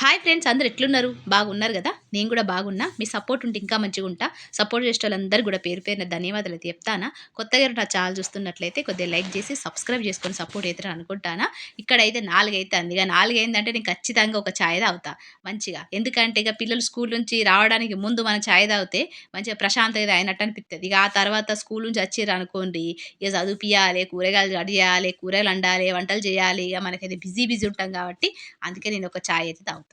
Hi friends అందరు ఎట్లున్నారు? బాగున్నారు కదా? నేను కూడా బాగున్నా. మీ సపోర్ట్ ఉంటే ఇంకా మంచిగా ఉంటా. సపోర్ట్ చేసే వాళ్ళందరూ కూడా పేరు పేరున ధన్యవాదాలు అయితే చెప్తానా. కొత్తగా నా ఛానల్ చూస్తున్నట్లయితే కొద్దిగా లైక్ చేసి సబ్స్క్రైబ్ చేసుకొని సపోర్ట్ అవుతారు అనుకుంటానా. ఇక్కడైతే నాలుగు అయితే అంది. ఇక నాలుగు అయిందంటే నేను ఖచ్చితంగా ఒక ఛాయ్ తాగుతా. మంచిగా. ఎందుకంటే ఇక పిల్లలు స్కూల్ నుంచి రావడానికి ముందు మనం ఛాయ్ తాగితే మంచిగా ప్రశాంతంగా అయినట్టు అనిపిస్తుంది ఇక ఆ తర్వాత స్కూల్ నుంచి వచ్చిర్రు అనుకోండి ఇక చదువుపియాలి కూరగాయలు రెడీ చేయాలి కూరగాయలు వండాలి వంటలు చేయాలి. ఇక మనకైతే బిజీ బిజీ ఉంటాం కాబట్టి అందుకే నేను ఒక ఛాయ్ అయితే తాగుతా.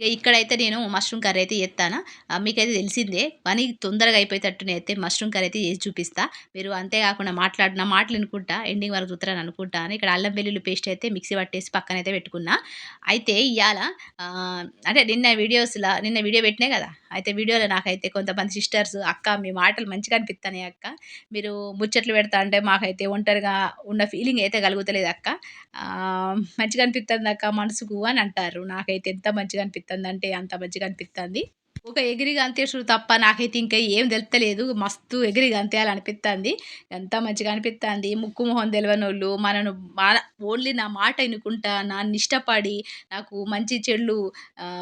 ఇక ఇక్కడైతే నేను మష్రూమ్ కర్రీ అయితే చేస్తాను మీకైతే తెలిసిందే. పని తొందరగా అయిపోయేటట్టునే అయితే మష్రూమ్ కర్రీ అయితే చేసి చూపిస్తా. మీరు అంతేకాకుండా మాట్లాడిన మాటలు అనుకుంటా ఎండింగ్ వరకు చూస్తారని అనుకుంటాను ఇక్కడ అల్లం వెల్లుల్లి పేస్ట్ అయితే మిక్సీ పట్టేసి పక్కన అయితే పెట్టుకున్నా. అయితే ఇవాళ అంటే నిన్న వీడియోస్లో నిన్న వీడియో పెట్టినా కదా? అయితే వీడియోలో నాకైతే కొంతమంది సిస్టర్స్ అక్క మీ మాటలు మంచిగా అనిపిస్తాయి అక్క. మీరు ముచ్చట్లు పెడతా అంటే మాకైతే ఒంటరిగా ఉన్న ఫీలింగ్ అయితే కలుగుతలేదు అక్క. మంచిగా అనిపిస్తుంది అక్క మనసుకు అని అంటారు. నాకైతే ఎంత మంచిగా అనిపిస్తుంది అంటే అంత మంచిగా అనిపిస్తుంది ఒక ఎగిరి గంతేసుడు తప్ప నాకైతే ఇంకా ఏం తెలుస్తలేదు మస్తు ఎగిరి గంతేయాలనిపిస్తుంది ఎంత మంచిగా అనిపిస్తుంది ముక్కు మొహం తెలియని వాళ్ళు మనను ఓన్లీ నా మాట ఎన్నుకుంటా నన్ను ఇష్టపడి నాకు మంచి చెడులు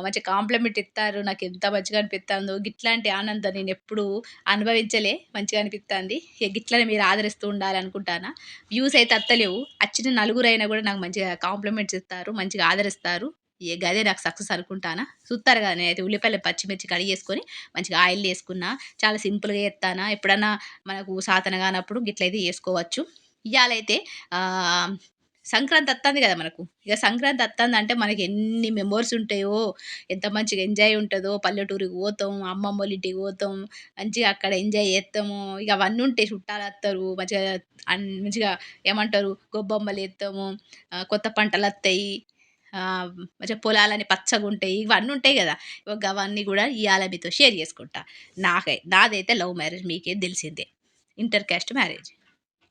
మంచి కాంప్లిమెంట్ ఇస్తారు నాకు ఎంత మంచిగా అనిపిస్తుందో గిట్లాంటి ఆనందం నేను ఎప్పుడు అనుభవించలే మంచిగా అనిపిస్తుంది గిట్లనే మీరు ఆదరిస్తూ ఉండాలనుకుంటానా? వ్యూస్ అయితే అత్తలేవు. వచ్చిన నలుగురైనా కూడా నాకు మంచిగా కాంప్లిమెంట్స్ ఇస్తారు మంచిగా ఆదరిస్తారు. ఏ గదే నాకు సక్సెస్ అనుకుంటానా? చూస్తారు కదా నేనైతే ఉల్లిపాయలు పచ్చిమిర్చి కడిగేసుకొని మంచిగా ఆయిల్ వేసుకున్నా. చాలా సింపుల్గా చేస్తానా ఎప్పుడన్నా మనకు సాతన కానప్పుడు గిట్లయితే చేసుకోవచ్చు. ఇవాళైతే సంక్రాంతి వస్తుంది కదా మనకు. ఇక సంక్రాంతి వస్తుంది అంటే మనకి ఎన్ని మెమోరీస్ ఉంటాయో ఎంత మంచిగా ఎంజాయ్ ఉంటుందో పల్లెటూరికి పోతాం అమ్మమ్మ వాళ్ళ ఇంటికి పోతాం మంచిగా అక్కడ ఎంజాయ్ చేస్తాము. ఇక అవన్నీ ఉంటాయి చుట్టాలు వస్తారు మంచిగా మంచిగా ఏమంటారు? గొబ్బమ్మలు వేస్తాము కొత్త పంటలు వస్తాయి మంచిగా పొలాలని పచ్చగా ఉంటాయి ఇవన్నీ ఉంటాయి కదా. అవన్నీ కూడా ఇవాళ మీతో షేర్ చేసుకుంటా. నాకై నాదైతే లవ్ మ్యారేజ్ మీకే తెలిసిందే. Inter caste marriage.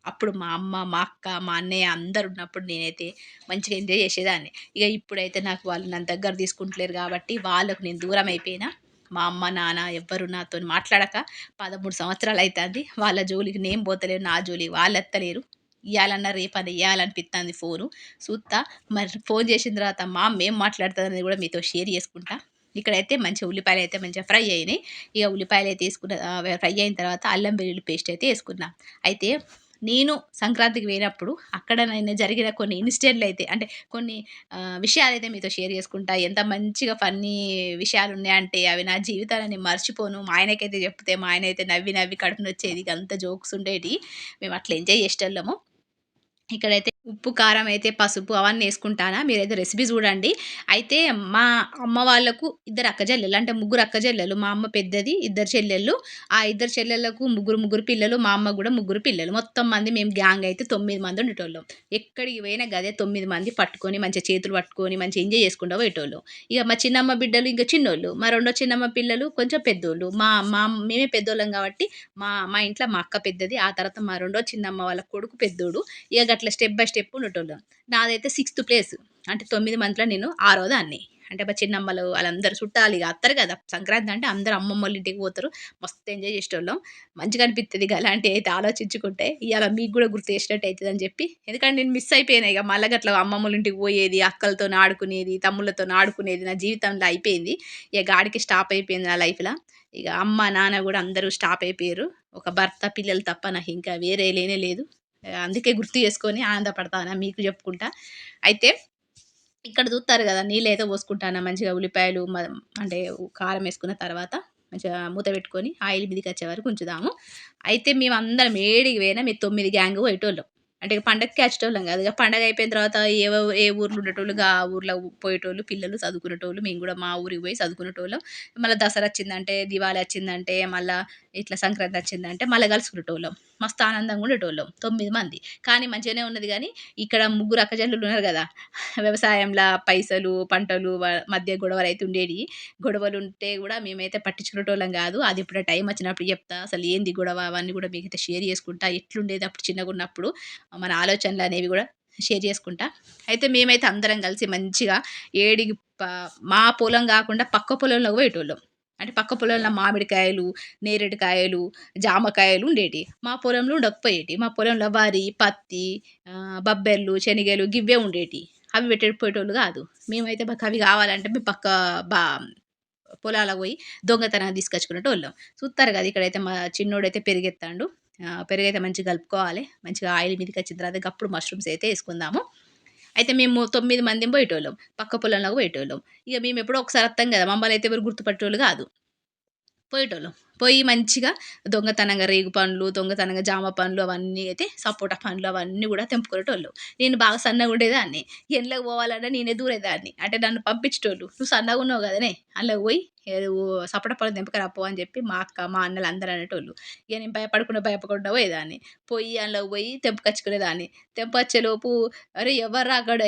అప్పుడు మా అమ్మ మా అక్క మా అన్నయ్య అందరు ఉన్నప్పుడు నేనైతే మంచిగా ఎంజాయ్ చేసేదాన్ని. ఇక ఇప్పుడైతే నాకు వాళ్ళు నన్ను దగ్గర తీసుకుంటలేరు కాబట్టి వాళ్ళకు నేను దూరం అయిపోయినా. మా అమ్మ నాన్న ఎవ్వరు నాతో మాట్లాడక పదమూడు సంవత్సరాలు అవుతుంది వాళ్ళ జోలికి నేను పోతలేరు నా జోలికి వాళ్ళు ఎత్తలేరు. ఇవ్వాలన్నా రేపని ఇవ్వాలనిపిస్తుంది ఫోను. చూస్తా మరి ఫోన్ చేసిన తర్వాత మా మేము మాట్లాడుతుందని కూడా మీతో షేర్ చేసుకుంటా. ఇక్కడైతే మంచిగా ఉల్లిపాయలు అయితే మంచిగా ఫ్రై అయినాయి. ఇక ఉల్లిపాయలు అయితే వేసుకున్న ఫ్రై అయిన తర్వాత అల్లం వెల్లుల్లి పేస్ట్ అయితే వేసుకున్నా. అయితే నేను సంక్రాంతికి పోయినప్పుడు అక్కడ నేను జరిగిన కొన్ని ఇన్సిడెంట్లు అయితే అంటే కొన్ని విషయాలు అయితే మీతో షేర్ చేసుకుంటా. ఎంత మంచిగా ఫన్నీ విషయాలు ఉన్నాయంటే అవి నా జీవితాన్ని మర్చిపోను. మా ఆయనకైతే చెప్తే మా ఆయన అయితే నవ్వి నవ్వి కడుపుని వచ్చేది అంత జోక్స్ ఉండేవి మేము అట్లా ఎంజాయ్ చేసేళ్ళము ఇక్కడైతే ఉప్పు కారం అయితే పసుపు అవన్నీ వేసుకుంటానా? మీరైతే రెసిపీ చూడండి. అయితే మా అమ్మ వాళ్ళకు ఇద్దరు అక్క చెల్లెలు అంటే ముగ్గురు అక్క చెల్లెలు మా అమ్మ పెద్దది ఇద్దరు చెల్లెళ్ళు. ఆ ఇద్దరు చెల్లెళ్ళకు ముగ్గురు ముగ్గురు పిల్లలు మా అమ్మ కూడా ముగ్గురు పిల్లలు. మొత్తం మంది మేము గ్యాంగ్ అయితే తొమ్మిది మంది ఉండేటోళ్ళం. ఎక్కడికి పోయినా గదే తొమ్మిది మంది పట్టుకొని మంచి చేతులు పట్టుకొని మంచిగా ఎంజాయ్ చేసుకుంటూ పోయేటోళ్ళు. ఇక మా చిన్నమ్మ బిడ్డలు ఇంకా చిన్నోళ్ళు. మా రెండో చిన్నమ్మ పిల్లలు కొంచెం పెద్దోళ్ళు. మా మా మేమే పెద్దోళ్ళం కాబట్టి మా మా ఇంట్లో మా అక్క పెద్దది. ఆ తర్వాత మా రెండో చిన్నమ్మ వాళ్ళ కొడుకు పెద్దోడు. ఇక అట్లా స్టెప్ బై స్టెప్ ఉండేటోళ్ళం. నాదైతే సిక్స్త్ ప్లేస్. అంటే తొమ్మిది మంత్లో నేను ఆరో దాన్ని అంటే మా చిన్నమ్మలు వాళ్ళందరూ చుట్టాలు ఇక అత్తారు కదా. సంక్రాంతి అంటే అందరు అమ్మమ్మ వాళ్ళ ఇంటికి పోతారు. మస్తు ఎంజాయ్ చేసేటోళ్ళం. మంచిగా అనిపిస్తుంది ఇక అలాంటివి అయితే ఆలోచించుకుంటే ఇవాళ మీకు కూడా గుర్తు చేసినట్టు అవుతుంది అని చెప్పి. ఎందుకంటే నేను మిస్ అయిపోయినా ఇక మళ్ళీ అట్లా అమ్మమ్మల ఇంటికి పోయేది అక్కలతో ఆడుకునేది తమ్ముళ్ళతో ఆడుకునేది నా జీవితంలో అయిపోయింది. ఇక గాడికి స్టాప్ అయిపోయింది నా లైఫ్లో ఇక అమ్మ నాన్న కూడా అందరూ స్టాప్ అయిపోయారు. ఒక భర్త పిల్లలు తప్ప నాకు ఇంకా వేరే లేనే లేదు. అందుకే గుర్తు చేసుకొని ఆనందపడతానా మీకు చెప్పుకుంటా. అయితే ఇక్కడ చూస్తారు కదా నీళ్ళు అయితే పోసుకుంటాను మంచిగా ఉల్లిపాయలు అంటే కారం వేసుకున్న తర్వాత మంచిగా మూత పెట్టుకొని ఆయిల్ మీదకి వచ్చే వరకు ఉంచుదాము. అయితే మేము అందరం ఏడికి పోయినా మీరు తొమ్మిది గ్యాంగ్ పోయేటోళ్ళం. అంటే పండగకి వచ్చేటోళ్ళం కాదు. ఇక పండగ అయిపోయిన తర్వాత ఏ ఏ ఊర్లో ఉండేటోళ్ళు ఆ ఊర్లో పోయేటోళ్ళు పిల్లలు చదువుకునేటోళ్ళు మేము కూడా మా ఊరికి పోయి చదువుకునేటోళ్ళం. మళ్ళీ దసరా వచ్చిందంటే దివాళీ వచ్చిందంటే మళ్ళీ ఇట్లా సంక్రాంతి వచ్చిందంటే మళ్ళీ కలుసుకునేటోళ్ళం. మస్తు ఆనందంగా ఉండేటోళ్ళం తొమ్మిది మంది. కానీ మంచిగానే ఉన్నది కానీ ఇక్కడ ముగ్గురు అక్కజల్లులు ఉన్నారు కదా. వ్యవసాయంలో పైసలు పంటలు మధ్య గొడవలు అయితే ఉండేవి. గొడవలు ఉంటే కూడా మేమైతే పట్టించుకునేటోళ్ళం కాదు. అది ఇప్పుడు టైం వచ్చినప్పుడు చెప్తా. అసలు ఏంది గొడవ? అవన్నీ కూడా మీకైతే షేర్ చేసుకుంటా. ఎట్లుండేది అప్పుడు చిన్నగా ఉన్నప్పుడు. మన ఆలోచనలు అనేవి కూడా షేర్ చేసుకుంటా. అయితే మేమైతే అందరం కలిసి మంచిగా ఏడి మా పొలం కాకుండా పక్క పొలంలో పోయేటోళ్ళం. అంటే పక్క పొలంలో మామిడికాయలు నేరేడుకాయలు జామకాయలు ఉండేటి. మా పొలంలో ఉండకపోయేటి. మా పొలంలో వరి పత్తి బబ్బెర్లు శనగలు గివ్వే ఉండేటి. అవి పెట్టేపోయేటోళ్ళు కాదు. మేమైతే మాకు అవి కావాలంటే మేము పక్క బా పొలాలకు పోయి దొంగతనం తీసుకొచ్చుకునేటోళ్ళం. చూస్తారు కదా ఇక్కడైతే మా చిన్నోడైతే పెరిగెత్తాడు. పెరుగైతే మంచిగా కలుపుకోవాలి. మంచిగా ఆయిల్ మీదకి వచ్చిన తర్వాత అప్పుడు మష్రూమ్స్ అయితే వేసుకుందాము. అయితే మేము తొమ్మిది మంది పోయేటోళ్ళం. పక్క పొలంలో పోయేటోళ్ళం. ఇక మేము ఎప్పుడో ఒకసారి వస్తాం కదా మమ్మల్ని అయితే ఎవరు గుర్తుపట్టేవాళ్ళు కాదు. పోయేటోళ్ళం. పోయి మంచిగా దొంగతనంగా రేగు పండ్లు దొంగతనంగా జామ పండ్లు అవన్నీ అయితే సపోటా పండ్లు అవన్నీ కూడా తెంపుకునేటోళ్ళు. నేను బాగా సన్నగా ఉండేదాన్ని. ఎండ్లకు పోవాలంటే నేనే దూరేదాన్ని. అంటే నన్ను పంపించేటోళ్ళు. నువ్వు సన్నగా ఉన్నావు కదనే అందులోకి పోయి సపోటా పళ్ళు తెంపకరాపో అని చెప్పి మా అక్క మా అన్నలు అందరూ అనేటోళ్ళు. ఇక నేను భయపడకుండా భయపడకుండా పోయేదాన్ని. పోయి అందులోకి పోయి తెంపుకొచ్చుకునేదాన్ని. తెంపొచ్చేలోపు అరే ఎవరు అక్కడ?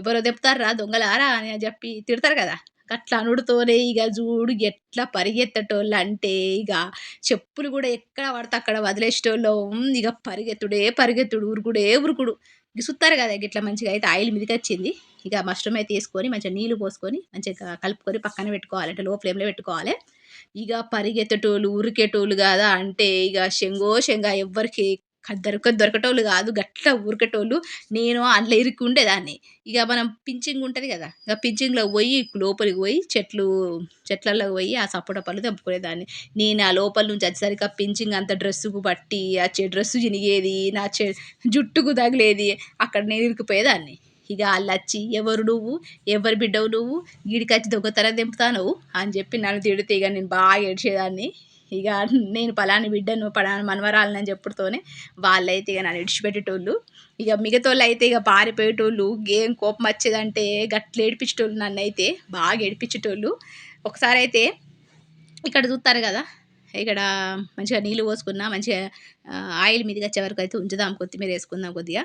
ఎవరో తెంపుతారా? దొంగలారా? అని చెప్పి తిడతారు కదా. అట్లా అనుడుతోనే ఇక చూడు ఎట్లా పరిగెత్తటోళ్ళు అంటే ఇక చెప్పులు కూడా ఎక్కడ పడితే అక్కడ వదిలేసేటోళ్ళం. ఇక పరిగెత్తుడే పరిగెత్తుడు ఉరుకుడే ఉరుకుడు. ఇక సుత్తారు కదా ఇట్లా మంచిగా అయితే ఆయిల్ మీదకి వచ్చింది. ఇక మష్రూమ్ అయితే వేసుకొని మంచిగా నీళ్ళు పోసుకొని మంచిగా కలుపుకొని పక్కన పెట్టుకోవాలి. అంటే లో ఫ్లేమ్లో పెట్టుకోవాలి. ఇక పరిగెత్తటోళ్ళు ఉరికేటోళ్ళు కదా అంటే ఇక శంగో శంగ ఎవ్వరికి దొరక దొరకటోళ్ళు కాదు గట్ల ఊరికేటోళ్ళు నేను అందులో ఇరుక్కు ఉండేదాన్ని. ఇక మనం పించింగ్ ఉంటుంది కదా ఇక పించింగ్లో పోయి లోపలికి పోయి చెట్లు చెట్లలో పోయి ఆ సపోటా పళ్ళు తెంపుకునేదాన్ని. నేను ఆ లోపల నుంచి వచ్చేసరికి ఆ పించింగ్ అంత డ్రెస్సుకు పట్టి ఆ చె డ్రెస్సు చినిగేది నా చె జుట్టుకు తగిలేది అక్కడ నేను ఇరుక్కుపోయేదాన్ని. ఇక వాళ్ళు వచ్చి ఎవరు నువ్వు? ఎవరు బిడ్డవు నువ్వు? గీడికి వచ్చి దొంగతనం తెంపుతాను అని చెప్పి నన్ను తిడితే ఇక నేను బాగా ఏడ్చేదాన్ని. ఇక నేను పలాని బిడ్డను పలాని మనవరాలని చెప్పుడుతోనే వాళ్ళైతే ఇక నన్ను విడిచిపెట్టేటోళ్ళు. ఇక మిగతాళ్ళు అయితే ఇక పారిపోయేటోళ్ళు ఏం కోపం వచ్చేదంటే గట్ల ఏడిపించేటోళ్ళు నన్ను అయితే బాగా ఏడిపించేటోళ్ళు. ఒకసారి అయితే ఇక్కడ చూస్తారు కదా ఇక్కడ మంచిగా నీళ్ళు పోసుకున్నా మంచిగా ఆయిల్ మీదకి వచ్చే వరకు అయితే ఉంచుదాం కొత్తిమీర వేసుకుందాం కొద్దిగా.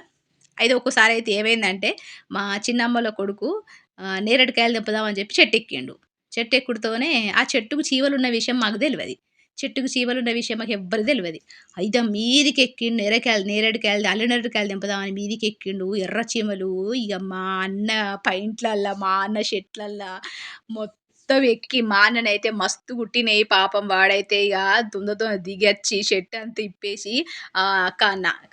అయితే ఒక్కసారి అయితే ఏమైందంటే మా చిన్నమ్మల కొడుకు నేరేడుకాయలు తెప్పుదామని చెప్పి చెట్టు ఎక్కిండు. చెట్టు ఎక్కుడుతోనే ఆ చెట్టుకు చీవలు ఉన్న విషయం మాకు తెలియదు. చెట్టుకు చీమలు ఉన్న విషయం మాకు ఎవ్వరు తెలియదు అయితే మీదికి ఎక్కిండు నేరకాయలు నేరేడుకాయలు అల్లనేరేడుకాయలు దింపదామని మీదికి ఎక్కిండు ఎర్ర చీమలు ఇక మా అన్న పైంట్లల్లా మా అన్న చెట్లల్లా మొత్తం మొత్తం ఎక్కి మా అన్ననైతే మస్తు కుట్టినాయి. పాపం వాడైతే ఇక దుందతో దిగచ్చి షెట్ అంతా ఇప్పేసి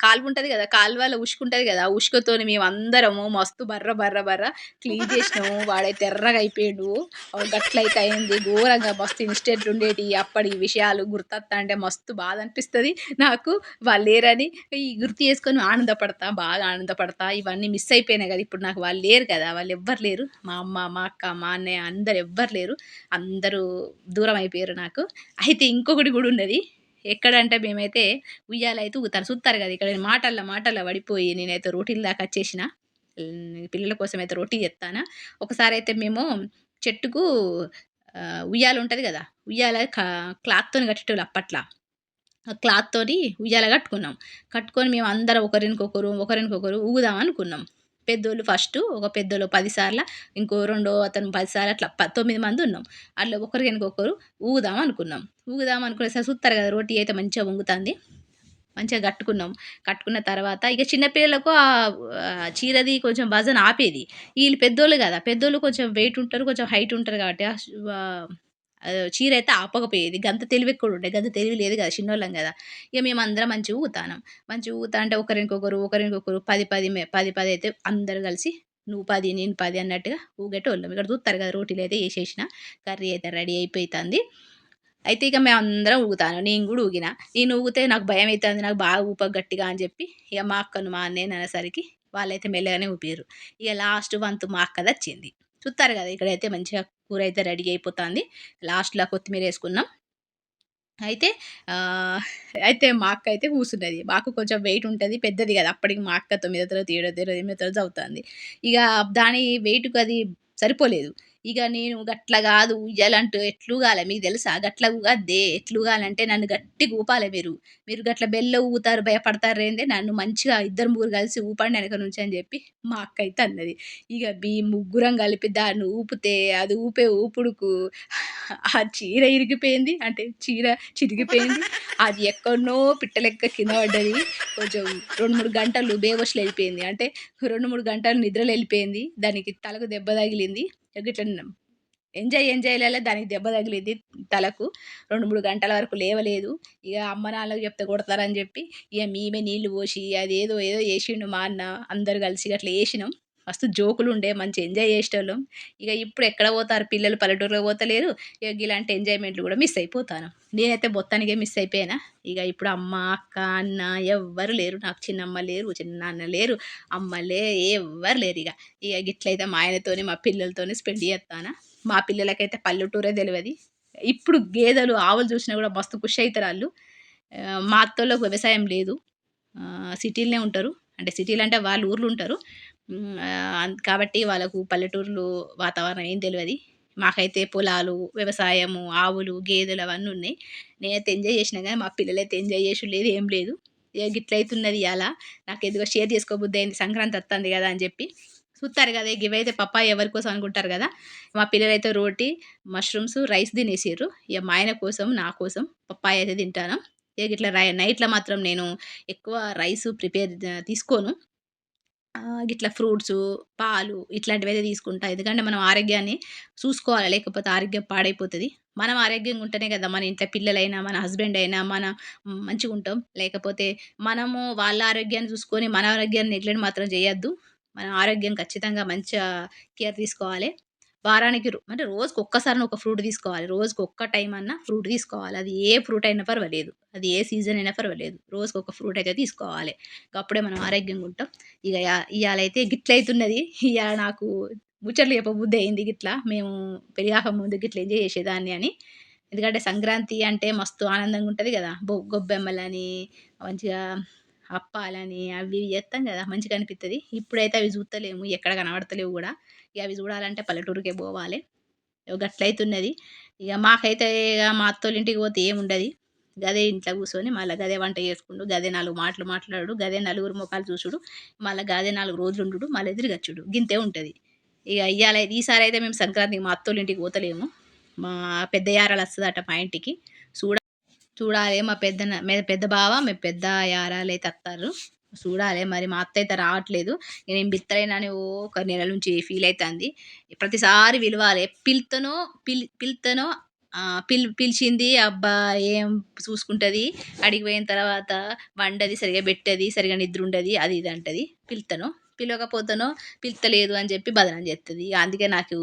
కాలువ ఉంటుంది కదా కాలువలో ఉసుక ఉంటుంది కదా ఉసుకతో మేము అందరము మస్తు బర్ర బర్ర బర్ర క్లీన్ చేసినాము. వాడైతే ఎర్రగా అయిపోయాడు. గట్లయితే అయింది. ఘోరంగా మస్తు ఇన్స్టెంట్ ఉండేటి. అప్పటి విషయాలు గుర్తొస్తా అంటే మస్తు బాధ అనిపిస్తుంది. నాకు వాళ్ళు లేరని ఈ గుర్తు చేసుకొని ఆనందపడతా బాగా ఆనందపడతా. ఇవన్నీ మిస్ అయిపోయినాయి కదా. ఇప్పుడు నాకు వాళ్ళు లేరు కదా. వాళ్ళు ఎవ్వరు లేరు. మా అమ్మ మా అక్క మా అన్నయ్య అందరు ఎవ్వరు లేరు. అందరూ దూరం అయిపోయారు నాకు. అయితే ఇంకొకటి కూడా ఉన్నది. ఎక్కడంటే మేమైతే ఉయ్యాలైతే ఊతాను చూస్తారు కదా. ఇక్కడ మాటల్లో మాటల్లో పడిపోయి నేనైతే రోటీల దాకా వచ్చేసిన. పిల్లల కోసం అయితే రోటీ చెప్తాను ఒకసారి అయితే మేము చెట్టుకు ఉయ్యాల ఉంటుంది కదా. ఉయ్యాల క్లాత్తో కట్టేటోళ్ళు అప్పట్లో. క్లాత్తోని ఉయ్యాల కట్టుకున్నాం. కట్టుకొని మేము అందరం ఒకరినికొకరు ఒకరినికొకరు ఊగుదాం అనుకున్నాం. పెద్దోళ్ళు ఫస్ట్ ఒక పెద్దోళ్ళు పదిసార్లు ఇంకో రెండో అతను పదిసార్లు అట్లా తొమ్మిది మంది ఉన్నాం. అట్లా ఒకరికి ఒకరు ఊగుదాం అనుకున్నాం. ఊగుదాం అనుకునేసరికి చూస్తారు కదా రోటీ అయితే మంచిగా వంగుతుంది. మంచిగా కట్టుకున్నాం. కట్టుకున్న తర్వాత ఇక చిన్నపిల్లలకు చీరది కొంచెం వజన్ ఆపేది. వీళ్ళు పెద్దోళ్ళు కదా పెద్దోళ్ళు కొంచెం వెయిట్ ఉంటారు కొంచెం హైట్ ఉంటారు కాబట్టి చీర అయితే ఆపకపోయేది. గంత తెలివి ఎక్కువ ఉండే. గంత తెలివి లేదు కదా చిన్నోళ్ళం కదా. ఇక మేము అందరం మంచిగా ఊతానం. మంచిగా ఊతా అంటే ఒకరికొకరు ఒకరికొకరు పది పది పది పది అయితే అందరు కలిసి నువ్వు పది నేను పది అన్నట్టుగా ఊగేటోళ్ళం. ఇక్కడ చూస్తారు కదా రోటీలు అయితే వేసేసిన. కర్రీ అయితే రెడీ అయిపోతుంది. అయితే ఇక మేము అందరం ఊగుతాను. నేను కూడా ఊగిన. నేను ఊగితే నాకు భయం అవుతుంది నాకు బాగా ఊప గట్టిగా అని చెప్పి ఇక మా అక్కను మా అన్నయ్య అనేసరికి వాళ్ళైతే మెల్లగానే ఊపారు ఇక లాస్ట్ వంతు మా అక్కది వచ్చింది. చూస్తారు కదా ఇక్కడైతే మంచిగా కూర అయితే రెడీ అయిపోతుంది. లాస్ట్లో కొత్తిమీర వేసుకున్నాం. అయితే అయితే మా అక్క అయితే కూర్చున్నది మాకు కొంచెం వెయిట్ ఉంటుంది పెద్దది కదా. అప్పటికి మా అక్క తొమ్మిదో తరగతి ఏడో తరగతి ఎనిమిదో తరగతి అవుతుంది ఇక దాని వెయిట్కి అది సరిపోలేదు. ఇక నేను గట్ల కాదు ఉయ్యాలంటూ ఎట్లుగాలి మీకు తెలుసా? గట్ల ఊగద్దే ఎట్లుగాలంటే నన్ను గట్టి ఊపాలి మీరు. మీరు గట్ల బెల్ల ఊగుతారు భయపడతారు ఏందే? నన్ను మంచిగా ఇద్దరు ముగ్గురు కలిసి ఊపండి వెనక నుంచి అని చెప్పి మా అక్క అయితే అన్నది. ఇక బీ ముగ్గురం కలిపి దాన్ని ఊపితే అది ఊపే ఊపుడుకు ఆ చీర ఇరిగిపోయింది. అంటే చీర చిరిగిపోయింది. అది ఎక్కడనో పిట్టలెక్క కింద పడ్డది. కొంచెం రెండు మూడు గంటలు బేవస్లు వెళ్ళిపోయింది. అంటే రెండు మూడు గంటలు నిద్రలు వెళ్ళిపోయింది. దానికి తలకు దెబ్బ తగిలింది. ఇట్లా ఎంజాయ్ ఎంజాయ్ లేదా దానికి దెబ్బ తగిలింది తలకు. రెండు మూడు గంటల వరకు లేవలేదు. ఇక అమ్మ నాన్నకు చెప్తే కొడతారని చెప్పి ఇక మేమే నీళ్ళు పోసి అది ఏదో ఏదో వేసిండు మా అన్న. అందరు కలిసి అట్లా వేసినాం మస్తు జోకులు ఉండే మంచి ఎంజాయ్ చేసేటోళ్ళం. ఇక ఇప్పుడు ఎక్కడ పోతారు? పిల్లలు పల్లెటూరులో పోతలేరు. ఇక ఇలాంటి ఎంజాయ్మెంట్లు కూడా మిస్ అయిపోతాను. నేనైతే మొత్తానికే మిస్ అయిపోయినా. ఇక ఇప్పుడు అమ్మ అక్క అన్న ఎవ్వరు లేరు. నాకు చిన్నమ్మ లేరు చిన్న లేరు. అమ్మలే ఎవ్వరు లేరు ఇక. ఇక గిట్లయితే మా ఆయనతోనే మా పిల్లలతోనే స్పెండ్ చేస్తానా. మా పిల్లలకైతే పల్లెటూరే తెలియదు ఇప్పుడు గేదెలు ఆవులు చూసినా కూడా మస్తు ఖుషి అవుతారు వాళ్ళు. మా అత్తోళ్ళకు వ్యవసాయం లేదు. సిటీలోనే ఉంటారు. అంటే సిటీలు అంటే వాళ్ళు ఊర్లు ఉంటారు. కాబట్టి వాళ్ళకు పల్లెటూర్లు వాతావరణం ఏం తెలియదు మాకైతే పొలాలు వ్యవసాయము ఆవులు గేదెలు అవన్నీ ఉన్నాయి. నేనైతే ఎంజాయ్ చేసినా కానీ మా పిల్లలైతే ఎంజాయ్ చేసి లేదు ఏం లేదు. ఇక గిట్లయితున్నది అలా నాకు ఎందుకో షేర్ చేసుకోబుద్ది అయింది సంక్రాంతి వస్తుంది కదా అని చెప్పి. చూస్తారు కదా ఇవైతే పప్పాయి ఎవరి కోసం అనుకుంటారు కదా. మా పిల్లలైతే రోటీ మష్రూమ్స్ రైస్ తినేసారు ఇక మా ఆయన కోసం నా కోసం పప్పాయ అయితే తింటాను. ఇక ఇట్లా రై నైట్లో మాత్రం నేను ఎక్కువ రైస్ ప్రిపేర్ తీసుకోను. ఇట్లా ఫ్రూట్స్ పాలు ఇట్లాంటివి అయితే తీసుకుంటా. ఎందుకంటే మనం ఆరోగ్యాన్ని చూసుకోవాలి లేకపోతే ఆరోగ్యం పాడైపోతుంది. మనం ఆరోగ్యంగా ఉంటేనే కదా మన ఇంట్లో పిల్లలైనా మన హస్బెండ్ అయినా మన మంచిగా ఉంటాం. లేకపోతే మనము వాళ్ళ ఆరోగ్యాన్ని చూసుకొని మన ఆరోగ్యాన్ని నెగ్లెక్ట్ మాత్రం చేయొద్దు. మన ఆరోగ్యం ఖచ్చితంగా మంచిగా కేర్ తీసుకోవాలి. వారానికి అంటే రోజుకి ఒక్కసారి ఒక ఫ్రూట్ తీసుకోవాలి. రోజుకి ఒక్క టైం అన్నా ఫ్రూట్ తీసుకోవాలి. అది ఏ ఫ్రూట్ అయినా పర్వాలేదు. అది ఏ సీజన్ అయినా పర్వాలేదు. రోజుకి ఒక ఫ్రూట్ అయితే తీసుకోవాలి. అప్పుడే మనం ఆరోగ్యంగా ఉంటాం. ఇక ఇవాళైతే గిట్లయితున్నది ఇవాళ నాకు ముచ్చట్లు చెప్పబుద్ధి అయింది గిట్లా. మేము పెరిగాక ముందు గిట్ల ఎంజాయ్ చేసేదాన్ని అని. ఎందుకంటే సంక్రాంతి అంటే మస్తు ఆనందంగా ఉంటుంది కదా. గొబ్బెమ్మలని మంచిగా అప్పాలని అవి చేస్తాం కదా. మంచిగా అనిపిస్తుంది ఇప్పుడైతే అవి చూస్తలేము ఎక్కడ కనబడతలేవు కూడా. ఇక అవి చూడాలంటే పల్లెటూరుకే పోవాలి. గట్లయితున్నది. ఇక మాకైతే ఇక మా అత్తోళ్ళింటికి పోతే ఏముండదు. గదే ఇంట్లో కూర్చొని మళ్ళీ గదే వంట చేసుకుండు గదే నాలుగు మాటలు మాట్లాడు గదే నలుగురు ముఖాలు చూసుడు మళ్ళీ గదే నాలుగు రోజులు ఉండు మళ్ళీ ఎదురుగచ్చుడు గింతే ఉంటుంది. ఇక ఇవాళ ఈసారి అయితే మేము సంక్రాంతికి మా అత్తోళ్ళింటికి పోతలేము. మా పెద్ద యారాలు వస్తుందట మా ఇంటికి. చూడ చూడాలి మా పెద్ద పెద్ద బావ మేము పెద్ద యారాలు అయితే వస్తారు చూడాలి. మరి మా అత్త అయితే రావట్లేదు. నేను బిత్తలేనని ఓ ఒక నెల నుంచి ఫీల్ అవుతుంది ప్రతిసారి విలువాలి పిలుతనో పిల్ పిలుతనో పిల్ పిలిచింది అబ్బా ఏం చూసుకుంటుంది? అడిగి పోయిన తర్వాత వండది సరిగా పెట్టది సరిగా నిద్ర ఉండదు అది ఇది అంటది. పిలుతనో పిలవకపోతేనో పిలుతలేదు అని చెప్పి బదనం చేస్తుంది ఇక అందుకే నాకు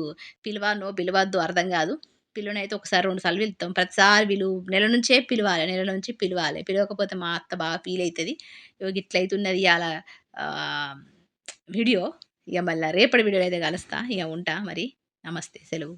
పిలవనో పిలవద్దు అర్థం కాదు. పిల్లనైతే ఒకసారి రెండు సార్లు పిలుస్తాం ప్రతిసారి పిలువు నెల నుంచే పిలవాలి నెల నుంచి పిలవాలి. పిలవకపోతే మా అత్త బాగా ఫీల్ అవుతుంది ఇక ఇట్లా అవుతున్నది అలా వీడియో. ఇక మళ్ళీ రేపటి వీడియోలో అయితే కలుస్తా. ఇక ఉంటా మరి. నమస్తే. సెలవు.